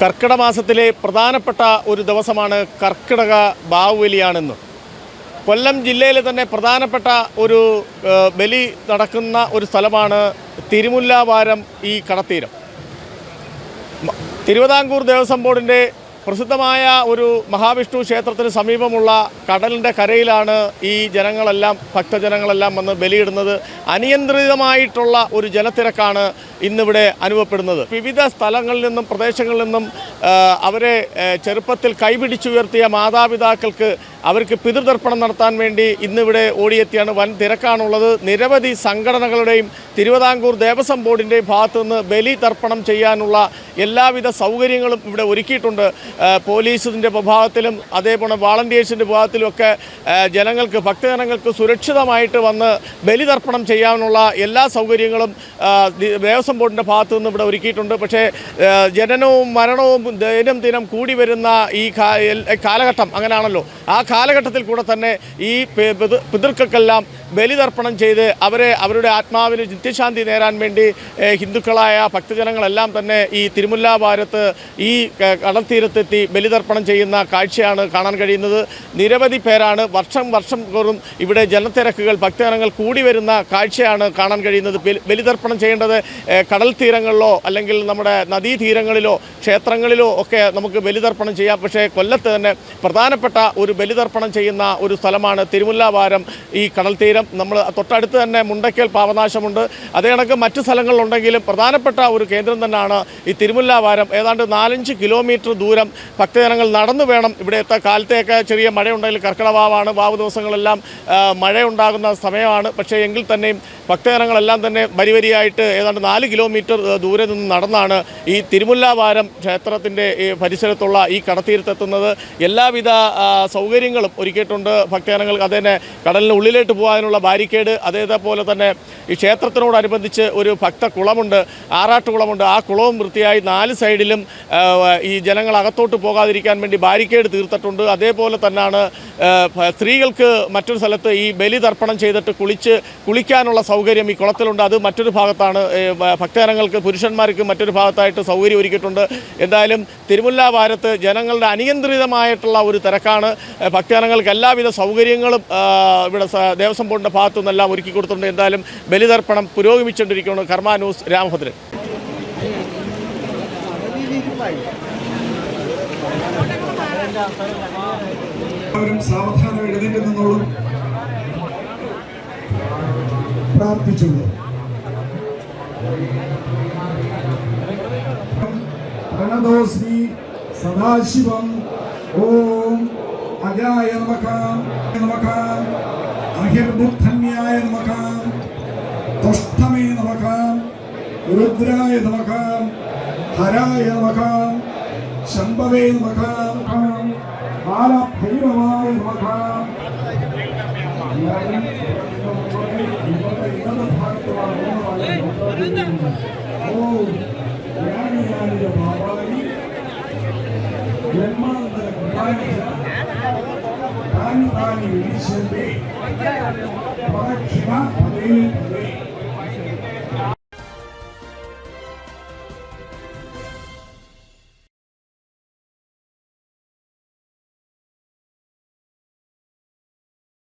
കർക്കിടക മാസത്തിലെ പ്രധാനപ്പെട്ട ഒരു ദിവസമാണ് കർക്കിടക ബാഹുബലിയാണെന്ന്. കൊല്ലം ജില്ലയിലെ തന്നെ പ്രധാനപ്പെട്ട ഒരു ബലി നടക്കുന്ന ഒരു സ്ഥലമാണ് തിരുമുല്ലാവാരം ഈ കടത്തീരം. തിരുവിതാംകൂർ ദേവസ്വം ബോർഡിന്റെ പ്രസിദ്ധമായ ഒരു മഹാവിഷ്ണു ക്ഷേത്രത്തിന് സമീപമുള്ള കടലിന്റെ കരയിലാണ് ഈ ജനങ്ങളെല്ലാം ഭക്തജനങ്ങളെല്ലാം വന്ന് ബലിയിടുന്നത്. അനിയന്ത്രിതമായിട്ടുള്ള ഒരു ജലത്തിരക്കാണ് ഇന്നിവിടെ അനുഭവപ്പെടുന്നത്. വിവിധ സ്ഥലങ്ങളിൽ നിന്നും പ്രദേശങ്ങളിൽ നിന്നും അവരെ ചെറുപ്പത്തിൽ കൈപിടിച്ചുയർത്തിയ മാതാപിതാക്കൾക്ക് അവർക്ക് പിതൃതർപ്പണം നടത്താൻ വേണ്ടി ഇന്നിവിടെ ഓടിയെത്തിയാണ് വൻ തിരക്കാണുള്ളത്. നിരവധി സംഘടനകളുടെയും തിരുവിതാംകൂർ ദേവസ്വം ബോർഡിന്റെയും ഭാഗത്തുനിന്ന് ബലി തർപ്പണം ചെയ്യാനുള്ള എല്ലാവിധ സൗകര്യങ്ങളും ഇവിടെ ഒരുക്കിയിട്ടുണ്ട്. പോലീസിന്റെ വിഭാഗത്തിലും അതേപോലെ വാളണ്ടിയേഴ്സിന്റെ വിഭാഗത്തിലും ഒക്കെ ജനങ്ങൾക്ക് ഭക്തജനങ്ങൾക്ക് സുരക്ഷിതമായിട്ട് വന്ന് ബലിതർപ്പണം ചെയ്യാനുള്ള എല്ലാ സൗകര്യങ്ങളും ദേവസ്വം ബോർഡിന്റെ ഭാഗത്തു നിന്ന് ഇവിടെ ഒരുക്കിയിട്ടുണ്ട്. പക്ഷേ ജനനവും മരണവും ദിനം ദിനം കൂടി വരുന്ന ഈ കാലഘട്ടം അങ്ങനെയാണല്ലോ ആ കാലഘട്ടത്തിൽ കൂടെ തന്നെ ഈ പിതൃക്കൾക്കെല്ലാം ബലിതർപ്പണം ചെയ്ത് അവരെ അവരുടെ ആത്മാവിന് നിത്യശാന്തി നേരാൻ വേണ്ടി ഹിന്ദുക്കളായ ഭക്തജനങ്ങളെല്ലാം തന്നെ ഈ തിരുമുല്ലാവാരത്ത് ഈ കടൽ കടൽത്തീരത്തെത്തി ബലിതർപ്പണം ചെയ്യുന്ന കാഴ്ചയാണ് കാണാൻ കഴിയുന്നത്. നിരവധി പേരാണ് വർഷം വർഷം തോറും ഇവിടെ ജനത്തിരക്കുകൾ ഭക്തജനങ്ങൾ കൂടി വരുന്ന കാഴ്ചയാണ് കാണാൻ കഴിയുന്നത്. ബലി- ബലിതർപ്പണം ചെയ്യേണ്ടത് കടൽ തീരങ്ങളിലോ അല്ലെങ്കിൽ നമ്മുടെ നദീതീരങ്ങളിലോ ക്ഷേത്രങ്ങളിലോ ഒക്കെ നമുക്ക് ബലിതർപ്പണം ചെയ്യാം. പക്ഷേ കൊല്ലത്ത് തന്നെ പ്രധാനപ്പെട്ട ഒരു ബലിതർപ്പണം ചെയ്യുന്ന ഒരു സ്ഥലമാണ് തിരുമുല്ലാവാരം. ഈ കടൽ തീരം നമ്മൾ തൊട്ടടുത്ത് തന്നെ മുണ്ടയ്ക്കൽ പാവനാശമുണ്ട്. അതേ കണക്ക് മറ്റ് സ്ഥലങ്ങളിലുണ്ടെങ്കിലും പ്രധാനപ്പെട്ട ഒരു കേന്ദ്രം തന്നെയാണ് ഈ തിരുമുല്ലാവാരം. ഏതാണ്ട് നാലഞ്ച് കിലോമീറ്റർ ദൂരം ഭക്തജനങ്ങൾ നടന്നു വേണം ഇവിടെ എത്താൻ കാലത്തെയൊക്കെ ചെറിയ മഴയുണ്ടെങ്കിൽ കർക്കിടവാവാണ് വാവ് ദിവസങ്ങളെല്ലാം മഴയുണ്ടാകുന്ന സമയമാണ്. പക്ഷേ എങ്കിൽ തന്നെയും ഭക്തജനങ്ങളെല്ലാം തന്നെ വരി വരിയായിട്ട് ഏതാണ്ട് നാല് കിലോമീറ്റർ ദൂരെ നിന്ന് നടന്നാണ് ഈ തിരുമുല്ലാവാരം ക്ഷേത്രത്തിന്റെ പരിസരത്തുള്ള ഈ കടത്തീരത്തെത്തുന്നത് എല്ലാവിധ ആ, സൗകര്യങ്ങളും ഒരുക്കിയിട്ടുണ്ട് ഭക്തജനങ്ങൾക്ക് കടലിന് ഉള്ളിലേക്ക് പോകാനുള്ള ബാരിക്കേഡ് അതേപോലെ തന്നെ ഈ ക്ഷേത്രത്തിനോടനുബന്ധിച്ച് ഒരു ഭക്ത കുളമുണ്ട് ആറാട്ടുകുളമുണ്ട്. ആ കുളവും വൃത്തിയായി നാല് സൈഡിലും ഈ ജനങ്ങൾ അകത്തോട്ട് പോകാതിരിക്കാൻ വേണ്ടി ബാരിക്കേഡ് തീർത്തിട്ടുണ്ട്. അതേപോലെ തന്നെയാണ് സ്ത്രീകൾക്ക് മറ്റൊരു സ്ഥലത്ത് ഈ ബലി തർപ്പണം ചെയ്തിട്ട് കുളിച്ച് കുളിക്കാനുള്ള സൗകര്യം ഈ കുളത്തിലുണ്ട്. അത് മറ്റൊരു ഭാഗത്താണ്. ഭക്തജനങ്ങൾക്ക് പുരുഷന്മാർക്ക് മറ്റൊരു ഭാഗത്തായിട്ട് സൗകര്യം ഒരുക്കിയിട്ടുണ്ട്. എന്തായാലും തിരുമുല്ലാവാരത്ത് ജനങ്ങളുടെ അനിയന്ത്രിതമായിട്ടുള്ള ഒരു തിരക്കാണ്. ഭക്തജനങ്ങൾക്ക് എല്ലാവിധ സൗകര്യങ്ങളും ഇവിടെ ദേവസ്വം ബോർഡിന്റെ ഭാഗത്തു നിന്നെല്ലാം ഒരുക്കി കൊടുത്തിട്ടുണ്ട്. എന്തായാലും ബലിതർപ്പണം പുരോഗമിച്ചുകൊണ്ടിരിക്കുകയാണ് കർമ്മ ന്യൂസ് രാമഭദ്രൻ. അവരും സാവധാനം എഴുന്നേറ്റ് സദാശിവം. ഓം അജായ നമകാം നമകാം അഹിർബുദ്ധന്യായ നമകാം തുഷ്ടമേ നമകാം രുദ്രായ നമകാം ഹരായ നമകാം ശംഭവേ നമകാം ബാലഭൈരവായ നമകാം ഓ ജ്ഞാനിയായ ബ്രഹ്മാന്തര தாய் தாய் வீசந்தே பரட்சிமா பதே பதே